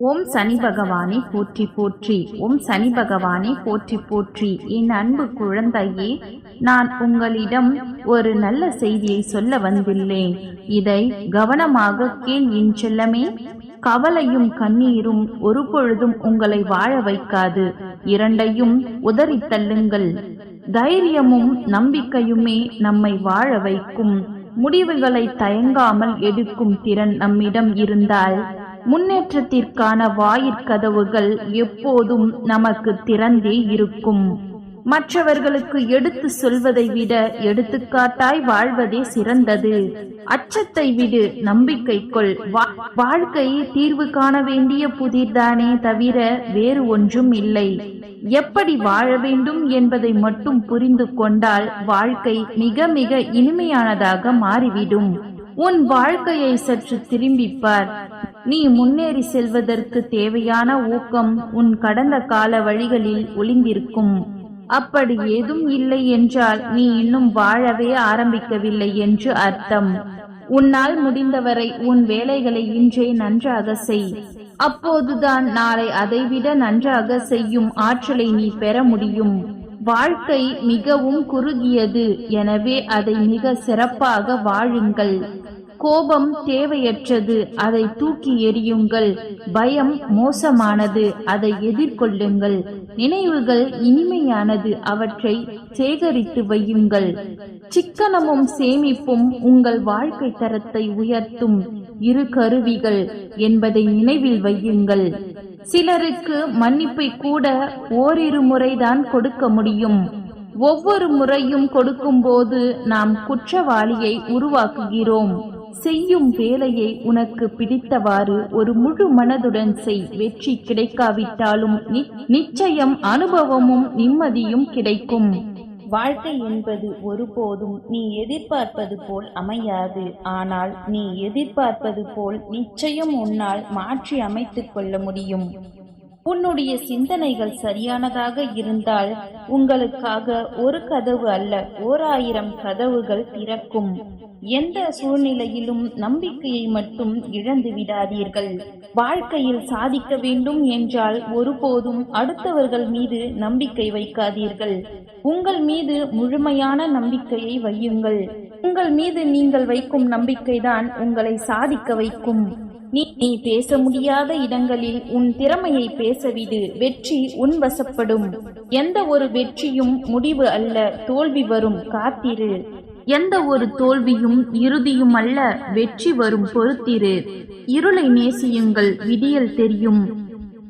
ஓம் சனி பகவானே போற்றி போற்றி. ஓம் சனி பகவானே போற்றி போற்றி. என் அன்பு குழந்தையே நான் உங்களிடம் ஒரு நல்ல செய்தியை சொல்ல வந்துள்ளேன். இதை கவனமாக கேள் என் செல்லமே. கவலையும் கண்ணீரும் ஒரு பொழுதும் உங்களை வாழ வைக்காது. இரண்டையும் உதறித் தள்ளுங்கள். தைரியமும் நம்பிக்கையுமே நம்மை வாழ வைக்கும். முடிவுகளை தயங்காமல் எடுக்கும் திறன் நம்மிடம் இருந்தால் முன்னேற்றத்திற்கான வாயிற்கதவுகள் எப்போதும் நமக்கு திறந்தே இருக்கும். மற்றவர்களுக்கு எடுத்து சொல்வதை விட எடுத்துக்காட்டாய் வாழ்வதே சிறந்தது. அச்சத்தை விடு நம்பிக்கை கொள் வாழ்க்கையை தீர்வு காண வேண்டிய புதிர்தானே தவிர வேறு ஒன்றும் இல்லை. எப்படி வாழ வேண்டும் என்பதை மட்டும் புரிந்து கொண்டால் வாழ்க்கை மிக மிக இனிமையானதாக மாறிவிடும். உன் வாழ்க்கையை சற்று திரும்பிப்பார். நீ முன்னேறி செல்வதற்கு தேவையான ஊக்கம் உன் கடந்த கால வழிகளில் ஒளிந்திருக்கும். அப்படி ஏதும் இல்லை என்றால் நீ இன்னும் வாழவே ஆரம்பிக்கவில்லை என்று அர்த்தம். உன்னால் முடிந்தவரை உன் வேலைகளை இன்றே நன்றாக செய். அப்போதுதான் நாளை அதைவிட நன்றாக செய்யும் ஆற்றலை நீ பெற முடியும். வாழ்க்கை மிகவும் குறுகியது. எனவே அதை மிக சிறப்பாக வாழுங்கள். கோபம் தேவையற்றது. அதை தூக்கி எறியுங்கள். பயம் மோசமானது. அதை எதிர்கொள்ளுங்கள். நினைவுகள் இனிமையானது. அவற்றை சேகரித்து வையுங்கள். சிக்கனமும் சேமிப்பும் உங்கள் வாழ்க்கை தரத்தை உயர்த்தும். இரு கருவிகள் என்பதை நினைவில் வையுங்கள். சிலருக்கு மன்னிப்பை கூட ஓரிரு முறைதான் கொடுக்க முடியும். ஒவ்வொரு முறையும் கொடுக்கும்போது நாம் குற்றவாளியை உருவாக்குகிறோம். செய்யும் வேலையை உனக்கு பிடித்தவாறு ஒரு முழு மனதுடன் செய். வெற்றி கிடைக்காவிட்டாலும் நி- நிச்சயம் அனுபவமும் நிம்மதியும் கிடைக்கும். வாழ்க்கை என்பது ஒருபோதும் நீ எதிர்பார்ப்பது போல் அமையாது. ஆனால் நீ எதிர்பார்ப்பது போல் நிச்சயம் உன்னால் மாற்றி அமைத்துக் கொள்ள முடியும். உன்னுடைய சிந்தனைகள் சரியானதாக இருந்தால் உங்களுக்காக ஒரு கதவு அல்ல ஓர் ஆயிரம் கதவுகள் திறக்கும். எந்த சூழ்நிலையிலும் நம்பிக்கையை மட்டும் இழந்து விடாதீர்கள். வாழ்க்கையில் சாதிக்க வேண்டும் என்றால் ஒருபோதும் அடுத்தவர்கள் மீது நம்பிக்கை வைக்காதீர்கள். உங்கள் மீது முழுமையான நம்பிக்கையை வையுங்கள். உங்கள் மீது நீங்கள் வைக்கும் நம்பிக்கைதான் உங்களை சாதிக்க வைக்கும். நீ நீ பேச முடியாத இடங்களில் உன் திறமையை பேசவிடு. வெற்றி உன் வசப்படும். எந்த ஒரு வெற்றியும் முடிவு அல்ல தோல்வி வரும். காத்திரு. எந்த ஒரு தோல்வியும் இறுதியும் அல்ல வெற்றி வரும். பொறுத்திரு. இருளை நேசியுங்கள். விடியல் தெரியும்.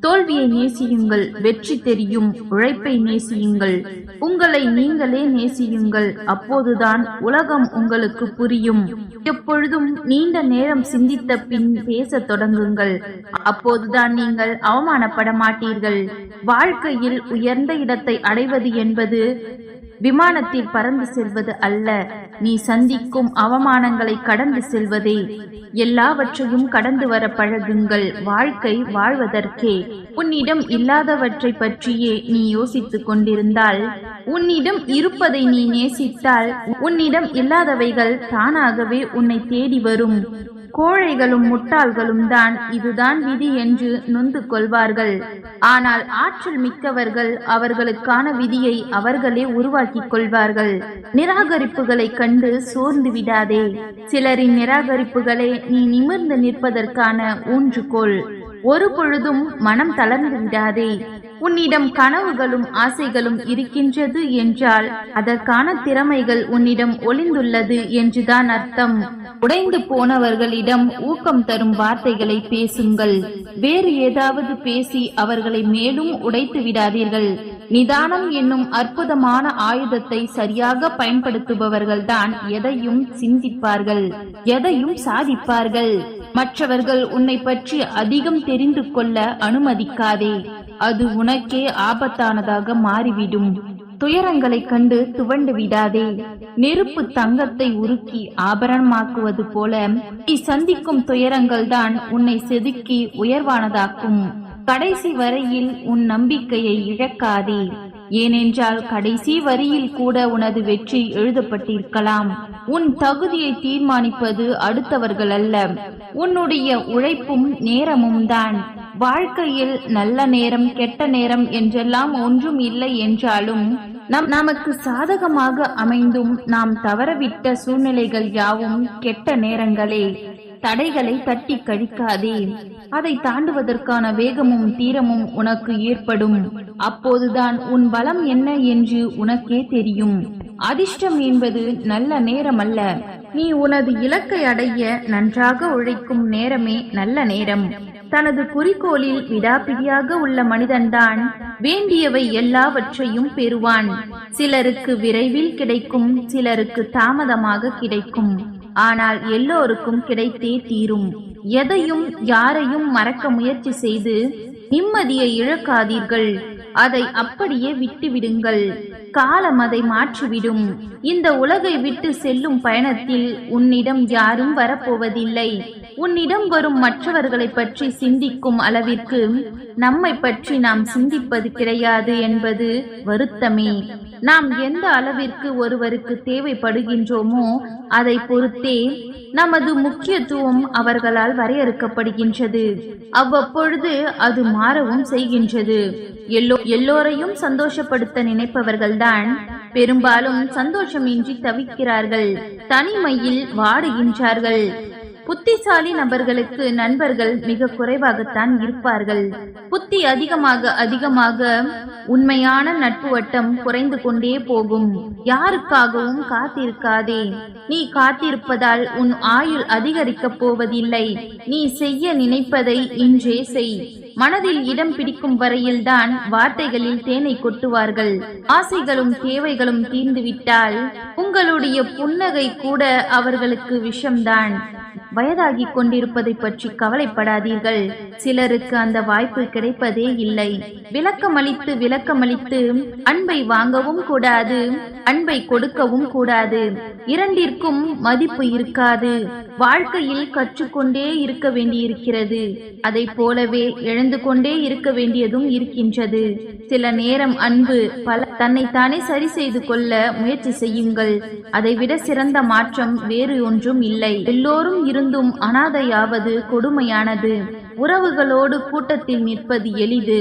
தோல்வியை நேசியுங்கள் வெற்றி தெரியும் உழைப்பை நேசியுங்கள். உங்களை நீங்களே நேசியுங்கள் அப்போதுதான் உலகம் உங்களுக்கு புரியும். எப்பொழுதும் நீண்ட நேரம் சிந்தித்த பின் பேசத் தொடங்குங்கள். அப்போதுதான் நீங்கள் அவமானப்பட மாட்டீர்கள். வாழ்க்கையில் உயர்ந்த இடத்தை அடைவது என்பது விமானத்தில் பறந்து செல்வது அல்ல. நீ சந்திக்கும் அவமானங்களை கடந்து செல்வதே. எல்லாவற்றையும் கடந்து வர பழகுங்கள். வாழ்க்கை வாழ்வதற்கே. உன்னிடம் இல்லாதவற்றை பற்றியே நீ யோசித்துக் கொண்டிருந்தால் உன்னிடம் இருப்பதை நீ நேசித்தால் உன்னிடம் இல்லாதவைகள் தானாகவே உன்னை தேடி வரும். கோழைகளும் முட்டாள்களும் தான் இதுதான் விதி என்று நொந்து கொள்வார்கள். ஆனால் ஆற்றல் மிக்கவர்கள் அவர்களுக்கான விதியை அவர்களே உருவாக்கிக் கொள்வார்கள். நிராகரிப்புகளை கண்டு சோர்ந்து விடாதே. சிலரின் நிராகரிப்புகளே நீ நிமிர்ந்து நிற்பதற்கான ஊன்றுகோல். ஒரு பொழுதும் மனம் தளர்ந்து விடாதே. உன்னிடம் கனவுகளும் ஆசைகளும் இருக்கின்றது என்றால் அதற்கான திறமைகள் உன்னிடம் ஒளிந்துள்ளது என்றுதான் அர்த்தம். உடைந்து போனவர்களிடம் ஊக்கம் தரும் வார்த்தைகளை பேசுங்கள். வேறு ஏதாவது பேசி அவர்களை மேலும் உடைத்து விடாதீர்கள். நிதானம் என்னும் அற்புதமான ஆயுதத்தை சரியாக பயன்படுத்துபவர்கள்தான் எதையும் சிந்திப்பார்கள் எதையும் சாதிப்பார்கள். மற்றவர்கள் உன்னை பற்றி அதிகம் தெரிந்து கொள்ள அனுமதிக்காதே. அது உனக்கே ஆபத்தானதாக மாறிவிடும். துயரங்களைக் கண்டு துவண்டு விடாதே. நெருப்பு தங்கத்தை உருக்கி ஆபரணமாக்குவது போல நீ சந்திக்கும் துயரங்கள் தான் உன்னை செதுக்கி உயர்வானதாக்கும். கடைசி வரையில் உன் நம்பிக்கையை இழக்காதே. ஏனென்றால் கடைசி வரியில் கூட உனது வெற்றி எழுதப்பட்டிருக்கலாம். உன் தகுதியை தீர்மானிப்பது அடுத்தவர்கள் அல்ல உன்னுடைய உழைப்பும் நேரமும் தான் வாழ்க்கையில் நல்ல நேரம் கெட்ட நேரம் என்றெல்லாம் ஒன்றும் இல்லை என்றாலும் நம் நமக்கு சாதகமாக அமைந்தும் நாம் தவறவிட்ட சூழ்நிலைகள் யாவும் கெட்ட நேரங்களே. தடைகளை தட்டி கழிக்காதே. அதை தாண்டுவதற்கான வேகமும் தீரமும் உனக்கு ஏற்படும். அப்போதுதான் உன் பலம் என்ன என்று உனக்கே தெரியும். அதிர்ஷ்டம் என்பது நல்ல நேரம் அல்ல நீ உனது இலக்கை அடைய நன்றாக உழைக்கும் நேரமே நல்ல நேரம். தனது குறிக்கோளில் விடாப்பிடியாக உள்ள மனிதன்தான் வேண்டியவை எல்லாவற்றையும் பெறுவான். சிலருக்கு விரைவில் கிடைக்கும் சிலருக்கு தாமதமாக கிடைக்கும். ஆனால் எல்லோருக்கும் கிடைத்தே தீரும். எதையும் யாரையும் மறக்க முயற்சி செய்து நிம்மதியை இழக்காதீர்கள். அதை அப்படியே விட்டுவிடுங்கள். காலம் அதை மாற்றிவிடும். இந்த உலகை விட்டு செல்லும் பயணத்தில் உன்னிடம் யாரும் வரப்போவதில்லை. உன்னிடம் வரும் மற்றவர்களை பற்றி சிந்திக்கும் அளவிற்கு நம்மை பற்றி நாம் சிந்திப்பது கிடையாது என்பது வருத்தமே. நாம் எந்த அளவிற்கு ஒருவருக்கு தேவைப்படுகின்றோமோ அதை பொறுத்தே நமது முக்கியத்துவம் அவர்களால் வரையறுக்கப்படுகின்றது. அவ்வப்பொழுது அது மாறவும் செய்கின்றது. எல்லோ எல்லோரையும் சந்தோஷப்படுத்த நினைப்பவர்கள்தான் பெரும்பாலும் சந்தோஷமின்றி தவிக்கிறார்கள். தனிமையில் வாடுகின்றார்கள். புத்திசாலி நபர்களுக்கு நண்பர்கள் மிக குறைவாகத்தான் இருப்பார்கள். புத்தி அதிகமாக அதிகமாக உண்மையான நட்பு வட்டம் குறைந்து கொண்டே போகும். யாருக்காகவும் காத்திருக்காதே. நீ காத்திருப்பதால் உன் ஆயுள் அதிகரிக்கப் போவதில்லை. நீ செய்ய நினைப்பதை இன்றே செய். மனதில் இடம் பிடிக்கும் வரையில்தான் வார்த்தைகளில் தேனை கொட்டுவார்கள். ஆசைகளும் தேவைகளும் தீர்ந்துவிட்டால் உங்களுடைய புன்னகை கூட அவர்களுக்கு விஷம்தான். வயதாகி கொண்டிருப்பதை பற்றி கவலைப்படாதீர்கள். சிலருக்கு அந்த வாய்ப்பு கிடைப்பதே இல்லை. விளக்கமளித்து விளக்கமளித்து அன்பை வாங்கவும் கூடாது அன்பை கொடுக்கவும் கூடாது. இரண்டிற்கும் மதிப்பு இருக்காது. வாழ்க்கையில் கற்றுக்கொண்டே இருக்க வேண்டியிருக்கிறது. அதை போலவே எழுந்து கொண்டே இருக்க வேண்டியதும் இருக்கின்றது. சில நேரம் அன்பு பல தன்னைத்தானே சரி செய்து கொள்ள முயற்சி செய்யுங்கள். அதைவிட சிறந்த மாற்றம் வேறு ஒன்றும் இல்லை. எல்லோரும் இருந்தும் அனாதையாவது கொடுமையானது. உறவுகளோடு கூட்டத்தில் நிற்பது எளிது.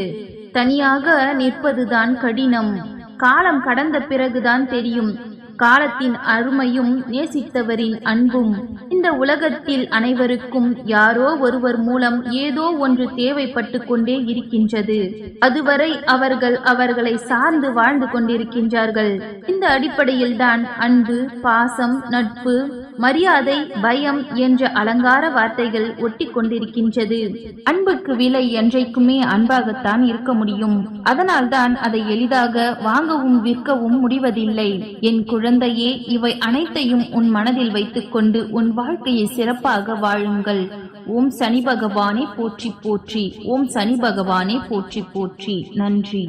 தனியாக நிற்பதுதான் கடினம். காலம் கடந்த பிறகுதான் தெரியும். காலத்தின் அருமையும் நேசித்தவரின் அன்பும் இந்த உலகத்தில் அனைவருக்கும் யாரோ ஒருவர் மூலம் ஏதோ ஒன்று தேவைப்பட்டு கொண்டே இருக்கின்றது. அதுவரை அவர்கள் அவர்களை சார்ந்து வாழ்ந்து கொண்டிருக்கின்றார்கள். இந்த அடிப்படையில்தான் அன்பு பாசம் நட்பு மரியாதை பயம் என்ற அலங்கார வார்த்தைகள் ஒட்டி கொண்டிருக்கின்றது. அன்புக்கு விலை என்றைக்குமே அன்பாகத்தான் இருக்க முடியும். அதனால்தான் அதை எளிதாக வாங்கவும் விற்கவும் முடிவதில்லை. என் குழந்தையே இவை அனைத்தையும் உன் மனதில் வைத்துக்கொண்டு உன் வாழ்க்கையை சிறப்பாக வாழுங்கள். ஓம் சனி பகவானே போற்றி போற்றி. ஓம் சனி பகவானே போற்றி போற்றி. நன்றி.